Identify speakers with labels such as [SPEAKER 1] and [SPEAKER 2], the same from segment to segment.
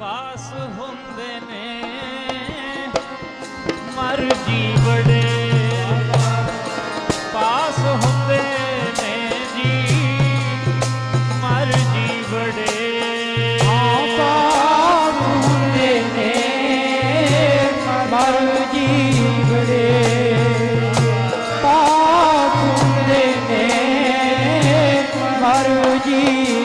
[SPEAKER 1] ਪਾਸ ਹੁੰਦੇ ਨੇ। ਮਰ ਜੀ ਬੜੇ ਪਾਸ ਹੁੰਦੇ ਨੇ ਜੀ। ਮਰ
[SPEAKER 2] ਜੀ ਬੜੇ ਆਪਾਂ ਹੁੰਦੇ ਨੇ। ਮਰ ਜੀ ਬੜੇ ਪਾਪ ਹੁੰਦੇ ਨੇ। ਮਰ ਜੀ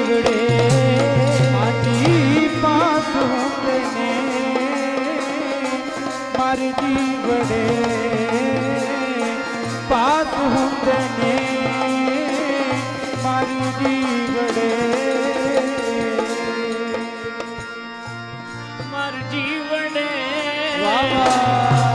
[SPEAKER 2] પાત હુંદને મારી જીવડે મારું જીવડે વાહ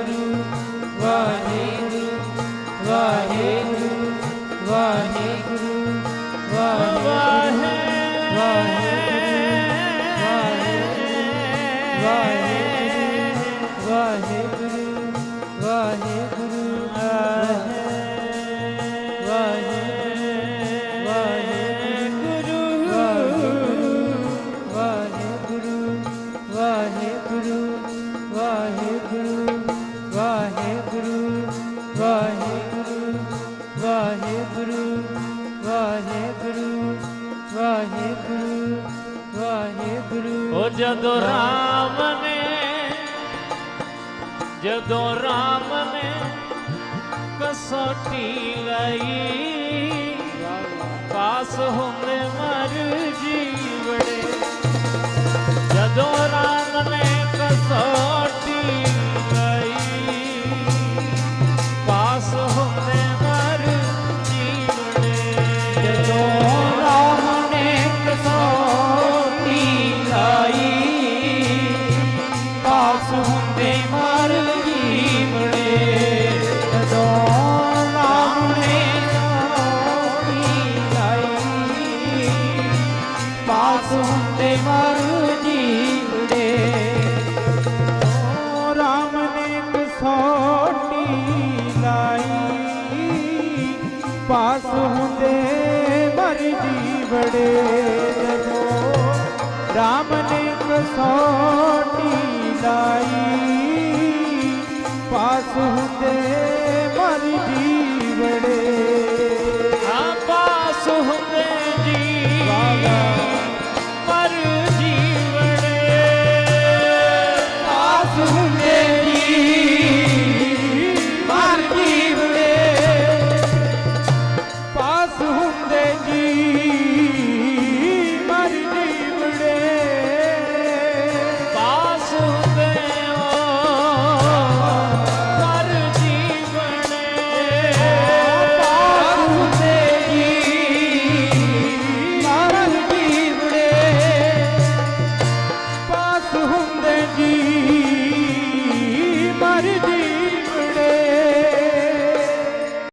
[SPEAKER 2] ਵਾਹਿਗੁਰੂ ਵਾਹਿਗੁਰੂ ਵਾਹਿਗੁਰੂ ਵਾਹਿਗੁਰੂ ਵਾਹਿਗੁਰੂ ਵਾਹਿਗੁਰੂ। ਵਾਹਿਗੁਰੂ ਵਾਹਿਗੁਰੂ ਵਾਹਿਗੁਰੂ ਵਾਹਿਗੁਰੂ
[SPEAKER 1] ਉਹ ਜਦੋਂ ਰਾਮ ਨੇ ਜਦੋਂ ਰਾਮ ਨੇ ਕਸੋਟੀ ਲਈ ਪਾਸ ਹੁੰਦੇ ਜੀਵੜੇ ਜਦੋਂ ਰਾਮ ਨੇ ਕਸੌਟੀ ਲਾਈ। ਪਾਸ ਹੁੰਦੇ